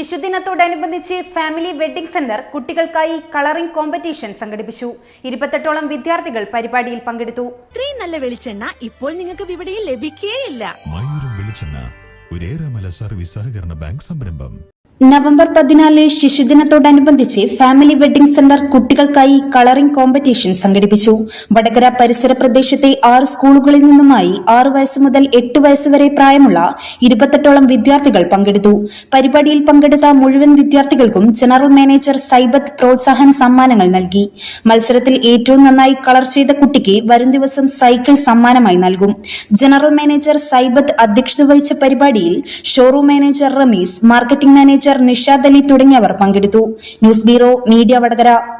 ശിശുദിനത്തോടനുബന്ധിച്ച് family wedding centre കുട്ടികൾക്കായി colouring competition സംഘടിപ്പിച്ചു. ഇരുപത്തെട്ടോളം വിദ്യാർത്ഥികൾ പരിപാടിയിൽ പങ്കെടുത്തു. ഇത്രയും നല്ല വെളിച്ചെണ്ണ ഇപ്പോൾ നിങ്ങൾക്ക് വിപണിയിൽ ലഭിക്കുകയില്ല മയൂരം വെളിച്ചെണ്ണ ഒരേറെമല സർവീസ് സഹകരണ ബാങ്ക് സംരംഭം. നവംബർ പതിനാല് ശിശുദിനത്തോടനുബന്ധിച്ച് ഫാമിലി വെഡ്ഡിംഗ് സെന്റർ കുട്ടികൾക്കായി കളറിംഗ് കോമ്പറ്റീഷൻ സംഘടിപ്പിച്ചു. വടകര പരിസര പ്രദേശത്തെ ആറ് സ്കൂളുകളിൽ നിന്നുമായി ആറ് വയസ്സ് മുതൽ എട്ട് വയസ്സ് വരെ പ്രായമുള്ള ഇരുപത്തെട്ടോളം വിദ്യാർത്ഥികൾ പങ്കെടുത്തു. പരിപാടിയിൽ പങ്കെടുത്ത മുഴുവൻ വിദ്യാർത്ഥികൾക്കും ജനറൽ മാനേജർ സൈബത്ത് പ്രോത്സാഹന സമ്മാനങ്ങൾ നൽകി. മത്സരത്തിൽ ഏറ്റവും നന്നായി കളർ ചെയ്ത കുട്ടിക്ക് വരും ദിവസം സൈക്കിൾ സമ്മാനമായി നൽകും. ജനറൽ മാനേജർ സൈബത്ത് അധ്യക്ഷത വഹിച്ച പരിപാടിയിൽ showroom manager Rameez marketing manager Nishad Ali തുടങ്ങിയവർ പങ്കെടുത്തു. News bureau media Vadakara.